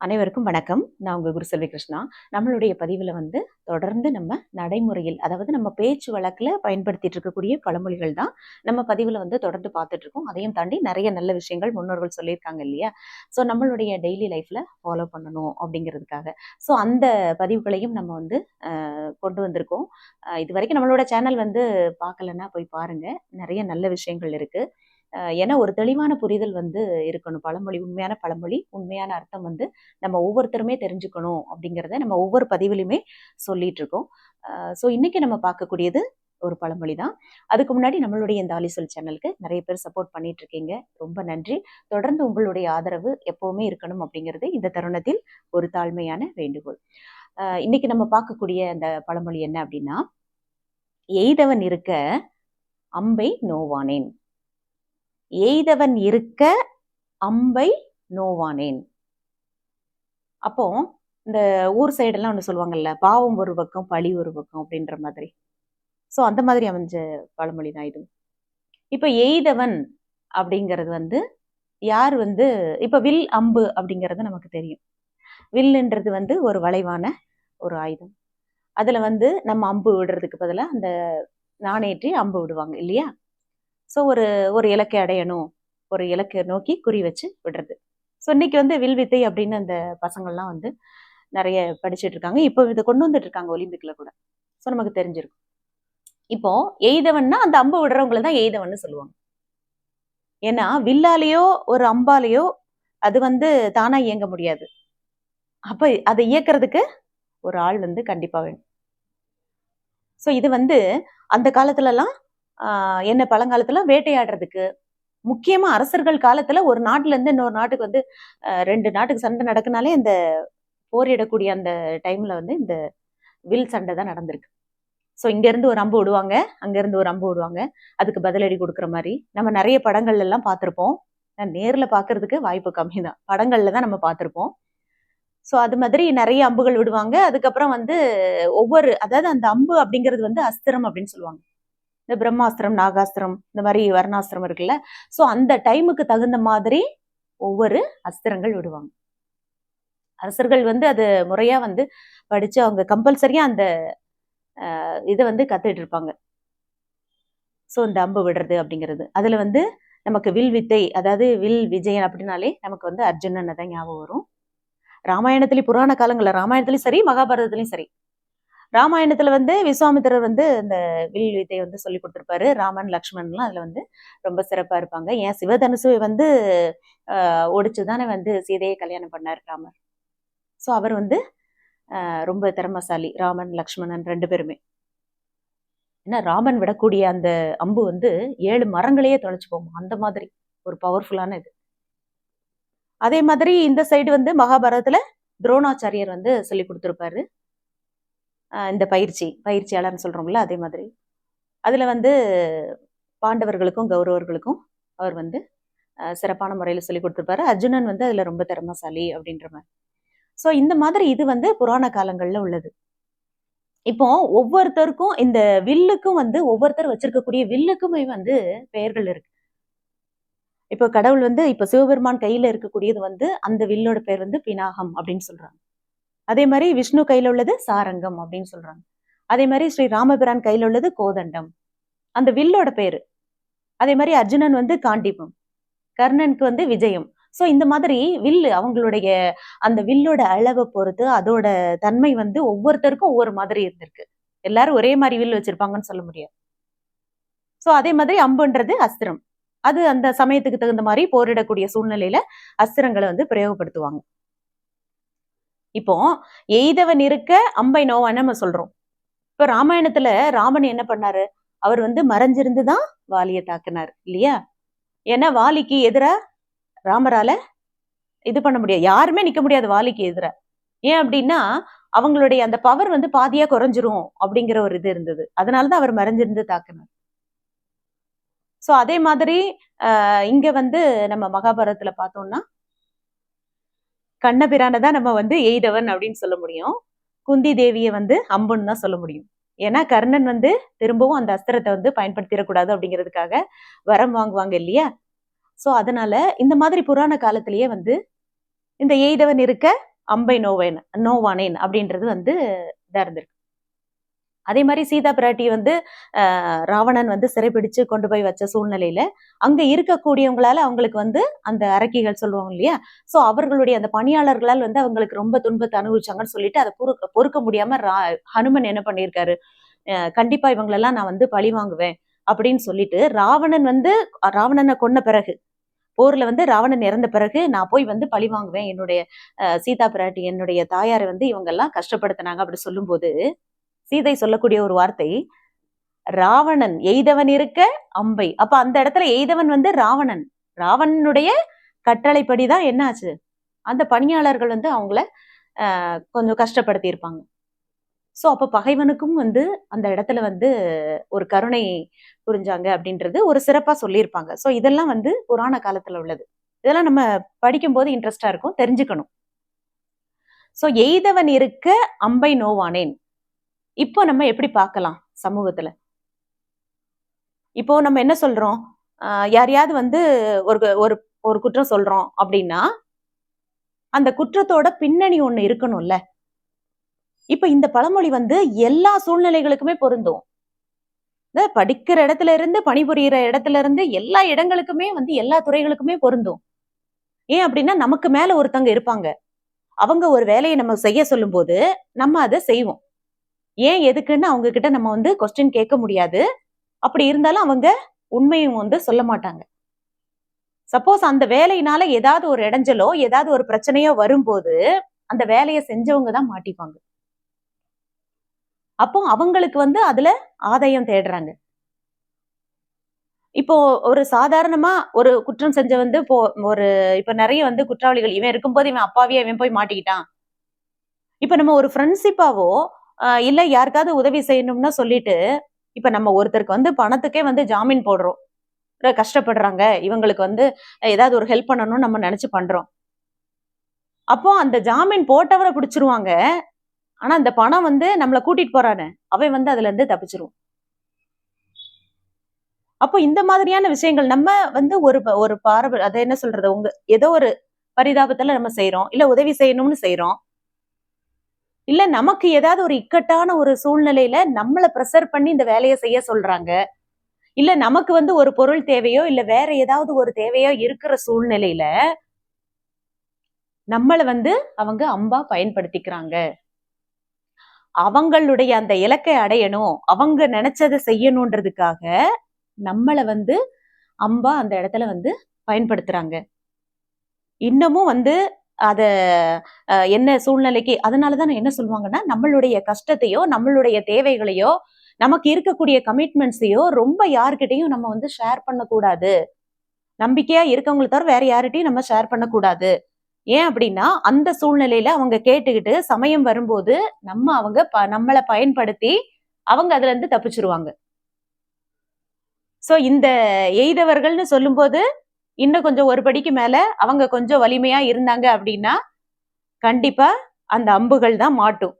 அனைவருக்கும் வணக்கம். நான் உங்கள் குரு செல்வி கிருஷ்ணா. நம்மளுடைய பதிவில் வந்து தொடர்ந்து நம்ம நடைமுறையில் அதாவது நம்ம பேச்சு வழக்கில் பயன்படுத்திட்டு இருக்கக்கூடிய பழமொழிகள் தான் நம்ம பதிவில் வந்து தொடர்ந்து பார்த்துட்டு இருக்கோம். அதையும் தாண்டி நிறைய நல்ல விஷயங்கள் முன்னோர்கள் சொல்லியிருக்காங்க இல்லையா? ஸோ நம்மளுடைய டெய்லி லைஃப்பில் ஃபாலோ பண்ணணும் அப்படிங்கிறதுக்காக. ஸோ அந்த பதிவுகளையும் நம்ம வந்து கொண்டு வந்திருக்கோம். இது வரைக்கும் நம்மளோட சேனல் வந்து பார்க்கலன்னா போய் பாருங்க. நிறைய நல்ல விஷயங்கள் இருக்குது ஏன்னா ஒரு தெளிவான புரிதல் வந்து இருக்கணும். பழமொழி உண்மையான பழமொழி உண்மையான அர்த்தம் வந்து நம்ம ஒவ்வொருத்தருமே தெரிஞ்சுக்கணும் அப்படிங்கிறத நம்ம ஒவ்வொரு பதிவிலுமே சொல்லிட்டு இருக்கோம் ஸோ இன்னைக்கு நம்ம பார்க்கக்கூடியது ஒரு பழமொழி தான். அதுக்கு முன்னாடி நம்மளுடைய இந்த ஆலிசல் சேனலுக்கு நிறைய பேர் சப்போர்ட் பண்ணிட்டு இருக்கீங்க ரொம்ப நன்றி. தொடர்ந்து உங்களுடைய ஆதரவு எப்பவுமே இருக்கணும் அப்படிங்கிறது இந்த தருணத்தில் ஒரு தாழ்மையான வேண்டுகோள். இன்னைக்கு நம்ம பார்க்கக்கூடிய அந்த பழமொழி என்ன அப்படின்னா எய்தவன் இருக்க அம்பை நோவானேன். எய்தவன் இருக்க அம்பை நோவானேன். அப்போ இந்த ஊர் சைடெல்லாம் ஒன்று சொல்லுவாங்கல்ல பாவம் ஒரு பக்கம் பழி ஒரு பக்கம் அப்படின்ற மாதிரி. ஸோ அந்த மாதிரி அமைஞ்ச பழமொழி தான் இது. இப்போ எய்தவன் அப்படிங்கிறது வந்து யார் வந்து இப்போ வில் அம்பு அப்படிங்கிறது நமக்கு தெரியும். வில்லுன்றது வந்து ஒரு வளைவான ஒரு ஆயுதம். அதில் வந்து நம்ம அம்பு விடுறதுக்கு பதிலாக அந்த நாணேற்றி அம்பு விடுவாங்க இல்லையா? ஸோ ஒரு ஒரு இலக்கை அடையணும். ஒரு இலக்கை நோக்கி குறி வச்சு விடுறது. ஸோ இன்னைக்கு வந்து வில்வித்தை அப்படின்னு அந்த பசங்கள்லாம் வந்து நிறைய படிச்சுட்டு இருக்காங்க. இப்போ இதை கொண்டு வந்துட்டு இருக்காங்க ஒலிம்பிக்ல கூட. ஸோ நமக்கு தெரிஞ்சிருக்கும். இப்போ எய்தவன்னா அந்த அம்பு விடுறவங்களை தான் எய்தவன்னு சொல்லுவாங்க. ஏன்னா வில்லாலேயோ ஒரு அம்பாலேயோ அது வந்து தானா இயங்க முடியாது. அப்ப அதை இயக்கிறதுக்கு ஒரு ஆள் வந்து கண்டிப்பா வேணும். ஸோ இது வந்து அந்த காலத்துலலாம் என்ன பழங்காலத்துல வேட்டையாடுறதுக்கு. முக்கியமா அரசர்கள் காலத்துல ஒரு நாட்டுல இருந்து இன்னொரு நாட்டுக்கு வந்து ரெண்டு நாட்டுக்கு சண்டை நடக்குனாலே இந்த போரிடக்கூடிய அந்த டைம்ல வந்து இந்த வில் சண்டை தான் நடந்திருக்கு. ஸோ இங்க இருந்து ஒரு அம்பு விடுவாங்க அங்க இருந்து ஒரு அம்பு விடுவாங்க. அதுக்கு பதிலடி கொடுக்குற மாதிரி. நம்ம நிறைய படங்கள்ல எல்லாம் பார்த்திருப்போம். நேரில் நேர்ல வாய்ப்பு கம்மி தான். படங்கள்ல தான் நம்ம பார்த்திருப்போம். ஸோ அது மாதிரி நிறைய அம்புகள் விடுவாங்க. அதுக்கப்புறம் வந்து ஒவ்வொரு அதாவது அந்த அம்பு அப்படிங்கிறது வந்து அஸ்திரம் அப்படின்னு சொல்லுவாங்க. இந்த பிரம்மாஸ்திரம் நாகாஸ்திரம் இந்த மாதிரி வர்ணாஸ்திரம் இருக்குல்ல. ஸோ அந்த டைமுக்கு தகுந்த மாதிரி ஒவ்வொரு அஸ்திரங்கள் விடுவாங்க. அரசர்கள் வந்து அது முறையாக வந்து படித்து அவங்க கம்பல்சரியாக அந்த இதை வந்து கற்றுட்டு இருப்பாங்க. ஸோ இந்த அம்பு விடுறது அப்படிங்கிறது. அதில் வந்து நமக்கு வில் வித்தை அதாவது வில் விஜயன் அப்படின்னாலே நமக்கு வந்து அர்ஜுனன் தான் ஞாபகம் வரும். ராமாயணத்துலேயும் புராண காலங்களில் ராமாயணத்துலேயும் சரி மகாபாரதத்துலேயும் சரி. ராமாயணத்துல வந்து விஸ்வாமித்திரர் வந்து இந்த வில் வித்தை வந்து சொல்லி கொடுத்துருப்பாரு. ராமன் லக்ஷ்மண்லாம் அதுல வந்து ரொம்ப சிறப்பா இருப்பாங்க. ஏன் சிவதனுசு வந்து ஒடிச்சு தானே வந்து சீதையை கல்யாணம் பண்ணார் ராமர். ஸோ அவர் வந்து ரொம்ப திறமசாலி. ராமன் லக்ஷ்மணன் ரெண்டு பேருமே. ஏன்னா ராமன் விடக்கூடிய அந்த அம்பு வந்து ஏழு மரங்களையே தொலைச்சு போகும். அந்த மாதிரி ஒரு பவர்ஃபுல்லான இது. அதே மாதிரி இந்த சைடு வந்து மகாபாரதத்துல துரோணாச்சாரியர் வந்து சொல்லி கொடுத்துருப்பாரு. இந்த பயிற்சி பயிற்சியாளர்னு சொல்றோம்ல அதே மாதிரி. அதில் வந்து பாண்டவர்களுக்கும் கௌரவர்களுக்கும் அவர் வந்து சிறப்பான முறையில் சொல்லி கொடுத்துருப்பாரு. அர்ஜுனன் வந்து அதில் ரொம்ப திறமசாலி அப்படின்ற மாதிரி. ஸோ இந்த மாதிரி இது வந்து புராண காலங்களில் உள்ளது. இப்போ ஒவ்வொருத்தருக்கும் இந்த வில்லுக்கும் வந்து ஒவ்வொருத்தர் வச்சிருக்கக்கூடிய வில்லுக்குமே வந்து பெயர்கள் இருக்கு. இப்போ கடவுள் வந்து இப்போ சிவபெருமான் கையில இருக்கக்கூடியது வந்து அந்த வில்லோட பேர் வந்து பினாகம் அப்படின்னு சொல்றாங்க. அதே மாதிரி விஷ்ணு கையில உள்ளது சாரங்கம் அப்படின்னு சொல்றாங்க. அதே மாதிரி ஸ்ரீ ராமபிரான் கையில உள்ளது கோதண்டம். அந்த வில்லோட பேரு. அதே மாதிரி அர்ஜுனன் வந்து காண்டிபம். கர்ணனுக்கு வந்து விஜயம். ஸோ இந்த மாதிரி வில்லு அவங்களுடைய அந்த வில்லோட அளவை பொறுத்து அதோட தன்மை வந்து ஒவ்வொருத்தருக்கும் ஒவ்வொரு மாதிரி இருந்திருக்கு. எல்லாரும் ஒரே மாதிரி வில்லு வச்சிருப்பாங்கன்னு சொல்ல முடியாது. சோ அதே மாதிரி அம்புன்றது அஸ்திரம். அது அந்த சமயத்துக்கு தகுந்த மாதிரி போரிடக்கூடிய சூழ்நிலையில அஸ்திரங்களை வந்து பிரயோகப்படுத்துவாங்க. இப்போ எய்தவன் இருக்க அம்பை நோவான்னு நம்ம சொல்றோம். இப்ப ராமாயணத்துல ராமன் என்ன பண்ணாரு? அவர் வந்து மறைஞ்சிருந்து தான் வாலியை தாக்குனார் இல்லையா? ஏன்னா வாலிக்கு எதிரா ராமரால இது பண்ண முடியாது. யாருமே நிக்க முடியாது வாலிக்கு எதிரா. ஏன் அப்படின்னா அவங்களுடைய அந்த பவர் வந்து பாதியா குறைஞ்சிரும் அப்படிங்கிற ஒரு இது இருந்தது. அதனாலதான் அவர் மறைஞ்சிருந்து தாக்குனார். சோ அதே மாதிரி ஆஹ் இங்க வந்து நம்ம மகாபாரதத்துல பார்த்தோம்னா கண்ணபிரானை தான் நம்ம வந்து எய்தவன் அப்படின்னு சொல்ல முடியும். குந்தி தேவியை வந்து அம்புன்னு தான் சொல்ல முடியும். ஏன்னா கர்ணன் வந்து திரும்பவும் அந்த அஸ்திரத்தை வந்து பயன்படுத்திடக்கூடாது அப்படிங்கிறதுக்காக வரம் வாங்குவாங்க இல்லையா? ஸோ அதனால இந்த மாதிரி புராண காலத்திலேயே வந்து இந்த எய்தவன் இருக்க அம்பை நோவேன் நோவானேன் அப்படின்றது வந்து இதாக இருந்திருக்கு. அதே மாதிரி சீதா பிராட்டி வந்து ராவணன் வந்து சிறைப்பிடிச்சு கொண்டு போய் வச்ச சூழ்நிலையில அங்க இருக்கக்கூடியவங்களால அவங்களுக்கு வந்து அந்த அரக்கிகள் சொல்லுவாங்க இல்லையா? சோ அவர்களுடைய அந்த பணியாளர்களால் வந்து அவங்களுக்கு ரொம்ப துன்பத்தை அனுபவிச்சாங்கன்னு சொல்லிட்டு அதை பொறுக்க பொறுக்க முடியாம ரா- ஹனுமன் என்ன பண்ணியிருக்காரு? கண்டிப்பா இவங்களெல்லாம் நான் வந்து பழி வாங்குவேன் அப்படின்னு சொல்லிட்டு ராவணன் வந்து ராவணனை கொன்ன பிறகு போர்ல வந்து ராவணன் இறந்த பிறகு நான் போய் வந்து பழி வாங்குவேன். என்னுடைய சீதா பிராட்டி என்னுடைய தாயாரை வந்து இவங்க எல்லாம் கஷ்டப்படுத்தினாங்க அப்படி சொல்லும்போது சீதை சொல்லக்கூடிய ஒரு வார்த்தை ராவணன் எய்தவன் இருக்க அம்பை. அப்ப அந்த இடத்துல எய்தவன் வந்து ராவணன். ராவணனுடைய கட்டளைப்படிதான் என்னாச்சு? அந்த பணியாளர்கள் வந்து அவங்கள கொஞ்சம் கஷ்டப்படுத்தி இருப்பாங்க ஸோ அப்போ பகைவனுக்கும் வந்து அந்த இடத்துல வந்து ஒரு கருணை புரிஞ்சாங்க அப்படின்றது ஒரு சிறப்பா சொல்லியிருப்பாங்க. ஸோ இதெல்லாம் வந்து புராண காலத்துல உள்ளது. இதெல்லாம் நம்ம படிக்கும்போது இன்ட்ரெஸ்டாக இருக்கும் தெரிஞ்சுக்கணும். ஸோ எய்தவன் இருக்க அம்பை நோவானேன். இப்போ நம்ம எப்படி பார்க்கலாம் சமூகத்துல? இப்போ நம்ம என்ன சொல்றோம்? ஆஹ் யாரையாவது வந்து ஒரு ஒரு ஒரு குற்றம் சொல்றோம் அப்படின்னா அந்த குற்றத்தோட பின்னணி ஒண்ணு இருக்கணும்ல. இப்ப இந்த பழமொழி வந்து எல்லா சூழ்நிலைகளுக்குமே பொருந்தும். இந்த படிக்கிற இடத்துல இருந்து பணிபுரியிற இடத்துல இருந்து எல்லா இடங்களுக்குமே வந்து எல்லா துறைகளுக்குமே பொருந்தும். ஏன் அப்படின்னா நமக்கு மேல ஒருத்தங்க இருப்பாங்க. அவங்க ஒரு வேலையை நம்ம செய்ய சொல்லும்போது நம்ம அதை செய்வோம். ஏன் எதுக்குன்னு அவங்க கிட்ட நம்ம வந்து கொஸ்டின் கேட்க முடியாது. அப்படி இருந்தாலும் அவங்க உண்மையும் வந்து சொல்ல மாட்டாங்க. சப்போஸ் அந்த வேலையினால ஏதாவது ஒரு இடைஞ்சலோ ஏதாவது ஒரு பிரச்சனையோ வரும்போது அந்த வேலையை செஞ்சவங்க தான் மாட்டிப்பாங்க. அப்போ அவங்களுக்கு வந்து அதுல ஆதாயம் தேடுறாங்க. இப்போ ஒரு சாதாரணமா ஒரு குற்றம் செஞ்ச வந்து இப்போ ஒரு இப்ப நிறைய வந்து குற்றவாளிகள் இவன் இருக்கும்போது இவன் அப்பாவியா இவன் போய் மாட்டிக்கிட்டான். இப்ப நம்ம ஒரு ஃப்ரெண்ட்ஷிப்பாவோ இல்லை யாருக்காவது உதவி செய்யணும்னா சொல்லிட்டு இப்போ நம்ம ஒருத்தருக்கு வந்து பணத்துக்கே வந்து ஜாமீன் போடுறோம். கஷ்டப்படுறாங்க. இவங்களுக்கு வந்து ஏதாவது ஒரு ஹெல்ப் பண்ணணும்னு நம்ம நினச்சி பண்ணுறோம் அப்போ அந்த ஜாமீன் போட்டவரை பிடிச்சிருவாங்க. ஆனா அந்த பணம் வந்து நம்மளை கூட்டிட்டு போறானே. அவன் வந்து அதுல இருந்து தப்பிச்சிருவான். அப்போ இந்த மாதிரியான விஷயங்கள் நம்ம வந்து ஒரு ப- ஒரு பார்வை அதை என்ன சொல்றது? உங்க ஏதோ ஒரு பரிதாபத்துல நம்ம செய்யறோம் இல்ல உதவி செய்யணும்னு செய்யறோம் இல்ல நமக்கு ஏதாவது ஒரு இக்கட்டான ஒரு சூழ்நிலையில நம்மளை ப்ரெஷர் பண்ணி இந்த வேலையை செய்ய சொல்றாங்க. இல்ல நமக்கு வந்து ஒரு பொருள் தேவையோ இல்ல வேற ஏதாவது ஒரு தேவையோ இருக்கிற சூழ்நிலையில நம்மளை வந்து அவங்க அம்பா பயன்படுத்திக்கிறாங்க. அவங்களுடைய அந்த இலக்கை அடையணும் அவங்க நினைச்சதை செய்யணுன்றதுக்காக நம்மள வந்து அம்பா அந்த இடத்துல வந்து பயன்படுத்துறாங்க. இன்னமும் வந்து அதை என்ன சூழ்நிலைக்கு அதனாலதான் என்ன சொல்லுவாங்கன்னா நம்மளுடைய கஷ்டத்தையோ நம்மளுடைய தேவைகளையோ நமக்கு இருக்கக்கூடிய கமிட்மெண்ட்ஸையோ ரொம்ப யார்கிட்டையும் நம்ம வந்து ஷேர் பண்ணக்கூடாது. நம்பிக்கையா இருக்கவங்களை தவிர வேற யார்கிட்டையும் நம்ம ஷேர் பண்ணக்கூடாது. ஏன் அப்படின்னா அந்த சூழ்நிலையில அவங்க கேட்டுக்கிட்டு சமயம் வரும்போது நம்ம அவங்க ப நம்மளை பயன்படுத்தி அவங்க அதுல இருந்து தப்பிச்சிருவாங்க. சோ இந்த எய்தவர்கள்னு சொல்லும்போது இன்னும் கொஞ்சம் ஒரு படிக்கு மேல அவங்க கொஞ்சம் வலிமையா இருந்தாங்க அப்படின்னா கண்டிப்பா அந்த அம்புகள் தான் மாட்டும்.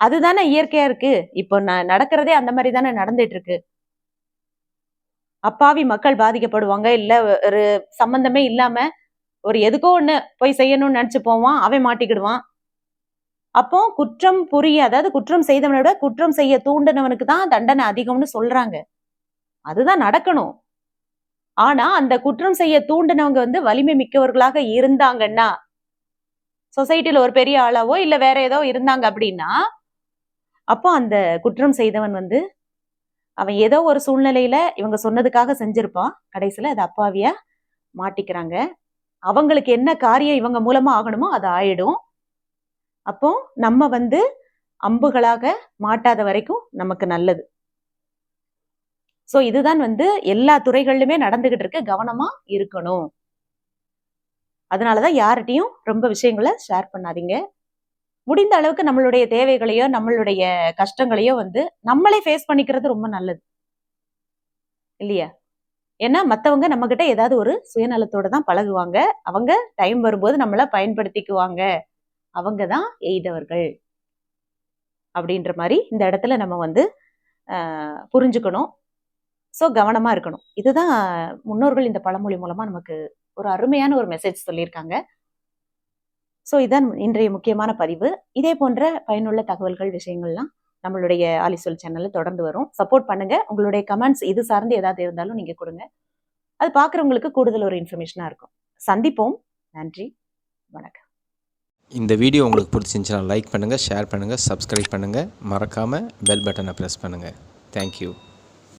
அதுதானே இயற்கையா இருக்கு. இப்போ ந- நடக்கிறதே அந்த மாதிரி தானே நடந்துட்டு இருக்கு அப்பாவி மக்கள் பாதிக்கப்படுவாங்க. இல்ல ஒரு சம்பந்தமே இல்லாம ஒரு எதுக்கோ ஒண்ணு போய் செய்யணும்னு நினைச்சு போவான். அவன் மாட்டிக்கிடுவான். அப்போ குற்றம் புரிய அதாவது குற்றம் செய்தவனை விட குற்றம் செய்ய தூண்டினவனுக்கு தான் தண்டனை அதிகம்னு சொல்றாங்க. அதுதான் நடக்கணும். ஆனா அந்த குற்றம் செய்ய தூண்டினவங்க வந்து வலிமை மிக்கவர்களாக இருந்தாங்கன்னா சொசைட்டில ஒரு பெரிய ஆளாவோ இல்ல வேற ஏதோ இருந்தாங்க அப்படின்னா அப்போ அந்த குற்றம் செய்தவன் வந்து அவன் ஏதோ ஒரு சூழ்நிலையில இவங்க சொன்னதுக்காக செஞ்சிருப்பான். கடைசியில அது அப்பாவியா மாட்டிக்கிறாங்க. அவங்களுக்கு என்ன காரியம் இவங்க மூலமா ஆகணுமோ அது ஆயிடும். அப்போ நம்ம வந்து அம்புகளாக மாட்டாத வரைக்கும் நமக்கு நல்லது. சோ இதுதான் வந்து எல்லா துறைகளிலுமே நடந்துகிட்டு இருக்கு. கவனமா இருக்கணும். அதனாலதான் யார்கிட்டையும் ரொம்ப விஷயங்களை ஷேர் பண்ணாதீங்க. முடிந்த அளவுக்கு நம்மளுடைய தேவைகளையோ நம்மளுடைய கஷ்டங்களையோ வந்து நம்மளே ஃபேஸ் பண்ணிக்கிறது ரொம்ப நல்லது. இல்லையா? ஏன்னா மத்தவங்க நம்ம கிட்ட ஏதாவது ஒரு சுயநலத்தோட தான் பழகுவாங்க. அவங்க டைம் வரும்போது நம்மளை பயன்படுத்திக்குவாங்க. அவங்க தான் எய்தவர்கள். அப்படின்ற மாதிரி இந்த இடத்துல நம்ம வந்து ஆஹ், புரிஞ்சுக்கணும். ஸோ கவனமாக இருக்கணும். இதுதான் முன்னோர்கள் இந்த பழமொழி மூலமாக நமக்கு ஒரு அருமையான ஒரு மெசேஜ் சொல்லியிருக்காங்க. ஸோ இதான் இன்றைய முக்கியமான பதிவு. இதே போன்ற பயனுள்ள தகவல்கள் விஷயங்கள்லாம் நம்மளுடைய ஆலிசொல் சேனலில் தொடர்ந்து வரும். சப்போர்ட் பண்ணுங்க. உங்களுடைய கமெண்ட்ஸ் இது சார்ந்து ஏதாவது இருந்தாலும் நீங்கள் கொடுங்க. அது பார்க்குறவங்களுக்கு கூடுதல் ஒரு இன்ஃபர்மேஷனாக இருக்கும். சந்திப்போம். நன்றி. வணக்கம். இந்த வீடியோ உங்களுக்கு பிடிச்சிருந்துச்சுன்னா லைக் பண்ணுங்கள் ஷேர் பண்ணுங்கள் சப்ஸ்கிரைப் பண்ணுங்கள் மறக்காமல் பெல் பட்டனை ப்ரெஸ் பண்ணுங்கள் தேங்க்யூ